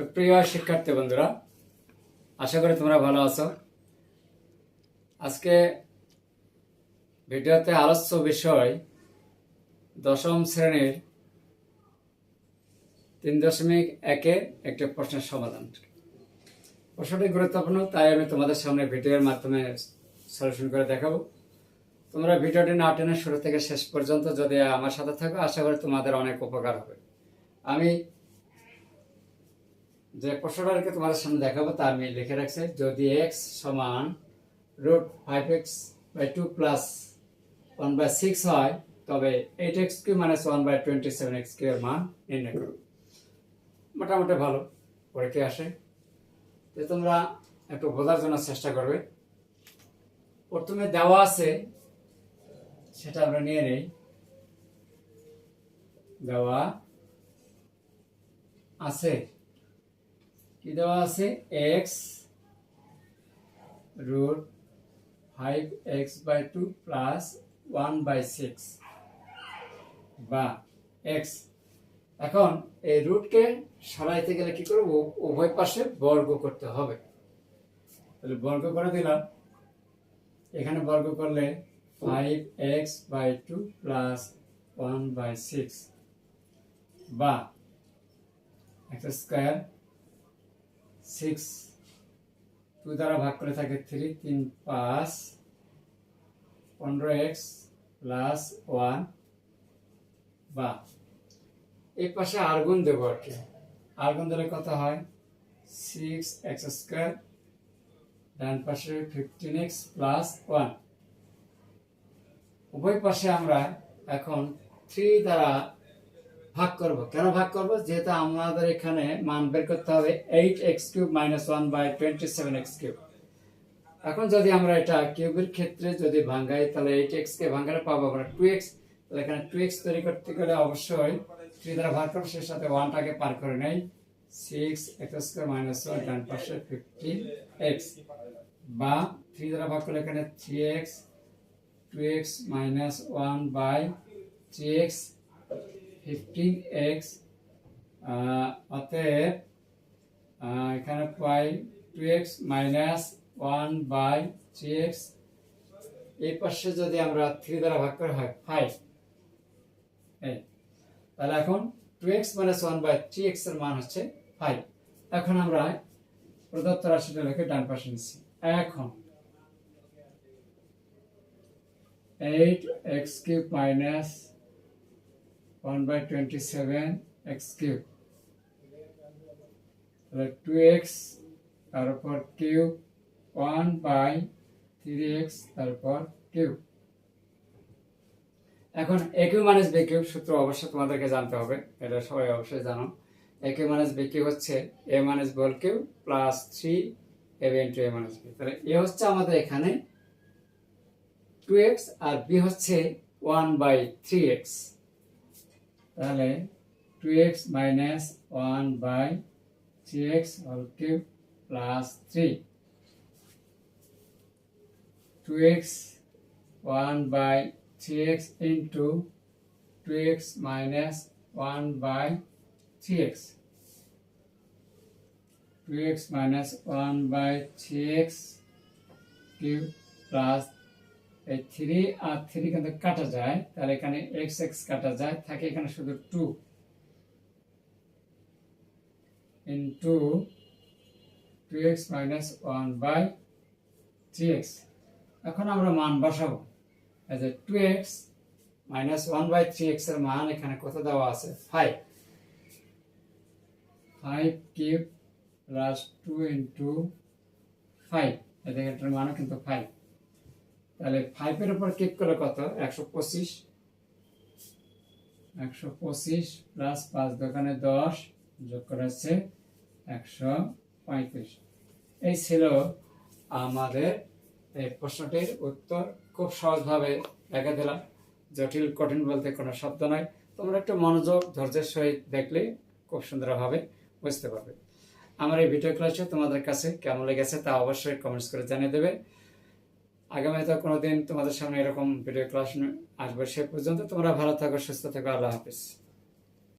সুপ্রিয় শিক্ষার্থী বন্ধুরা, আশা করি তোমরা ভালো আছো। আজকে ভিডিওতে আলোচ্য বিষয় দশম শ্রেণির তিন দশমিক একের একটি প্রশ্নের সমাধান। প্রশ্নটি গুরুত্বপূর্ণ, তাই আমি তোমাদের সামনে ভিডিওর মাধ্যমে সলিউশন করে দেখাবো। তোমরা ভিডিওটি না টেনে শুরু থেকে শেষ পর্যন্ত যদি আমার সাথে থাকো, আশা করি তোমাদের অনেক উপকার হবে। আমি যে প্রশ্নটা আর কি তোমাদের সামনে দেখাবো, তা আমি লিখে রাখছি। যদি এক্স সমান root five X by two plus one by six হয়, তবে eight X Q minus one by twenty seven X Q এর মান নির্ণয় করো। মোটামুটি ভালো পরীক্ষায় আসে। যে তোমরা একটু বোঝার জন্য চেষ্টা করবে। প্রথমে দেওয়া আছে, সেটা আমরা নিয়ে নেই। দেওয়া আছে কি দেওয়া আছে? X root five X by two plus one by six বা এক্স এখন এই রুটকে সরাইতে গেলে কি করব? উভয় পাশে বর্গ করতে হবে। তাহলে বর্গ করে দিলাম। এখানে বর্গ করলে five X by two plus one by six বা এক্স স্কোয়ার সিক্স টু দ্বারা ভাগ করে থাকে থ্রি তিন, পাঁচ, পনেরো এক্স প্লাস ওয়ান বা। এই পাশে আর্গুন দেবো আর কি। আর্গুন দিলে কত হয়? সিক্স এক্স স্কোয়ার ডান পাশে ফিফটিন এক্স প্লাস ওয়ান উভয় পাশে আমরা এখন থ্রি দ্বারা ভাগ করব। কেন ভাগ করব? যেহেতু আমাদের এখানে মান বের করতে হবে eight X cube minus one by twenty seven X cube এখন যদি আমরা এটা কিউবের ক্ষেত্রে যদি ভাঙ্গাই, তাহলে এইট এক্স কে ভাঙ্গালে পাবো আমরা টু এক্স তাহলে এখানে টু এক্স তৈরি করতে গেলে অবশ্যই থ্রি দ্বারা ভাগ করব সেই সাথে ওয়ানটাকে পার করে নেই। Six X square minus one ডান পাশে ফিফটিন এক্স বা থ্রি দ্বারা ভাগ করলে এখানে three X two X minus one by three X fifteen X অতএব এখানে পাই two X minus one by three X এই পাশে যদি আমরা থ্রি দ্বারা ভাগ করে, হয় ফাইভ এই, তাহলে এখন two X minus one by three এক্সের মান হচ্ছে ফাইভ এখন আমরা প্রদত্ত রাশিটা লিখে ডান পাশে নিচ্ছি। এখন eight X cube minus one by twenty seven X cube তাহলে টু এক্স তারপর cube one by three X তারপর কিউব এখন এ কিউ মাইনাস বি সূত্র অবশ্যই তোমাদেরকে জানতে হবে, এটা সবাই অবশ্যই জানো। এ কিউ মাইনাস বি হচ্ছে এ minus ball cube plus three A B into A minus B তাহলে এ হচ্ছে আমাদের এখানে টু এক্স আর বি হচ্ছে ওয়ান বাই থ্রি এক্স তাহলে two X minus one by three X whole cube plus three two X one by three X into two X minus one by three X two X minus one by three X cube plus এই three আর three কিন্তু কাটা যায়, তাহলে এখানে x x কাটা যায়, থাকে এখানে শুধু two into two X minus one by three X এখন আমরা মান বসাবো। এই যে two X minus one by three এক্সের মান এখানে কত দেওয়া আছে? Five five cube plus two into five এটার মানও কিন্তু ফাইভ তাহলে ফাইভের উপর ক্লিক করলে কত? একশো পঁচিশ। একশো পঁচিশ প্লাস পাঁচ দোকানে দশ যোগ করা হচ্ছে একশো পঁয়ত্রিশ। এই ছিল আমাদের এই প্রশ্নটির উত্তর। খুব সহজভাবে দেখে দিলাম। জটিল, কঠিন বলতে কোনো শব্দ নয় তোমরা একটু মনোযোগ, ধৈর্যের সহিত দেখলে খুব সুন্দরভাবে বুঝতে পারবে। আমার এই ভিডিও ক্লাসে তোমাদের কাছে কেমন লেগেছে তা অবশ্যই কমেন্টস করে জানিয়ে দেবে। আগামীতে কোনোদিন তোমাদের সামনে এরকম ভিডিও ক্লাস আসবে সে পর্যন্ত তোমরা ভালো থাকো, সুস্থ থাকো, আল্লাহ হাফিজ।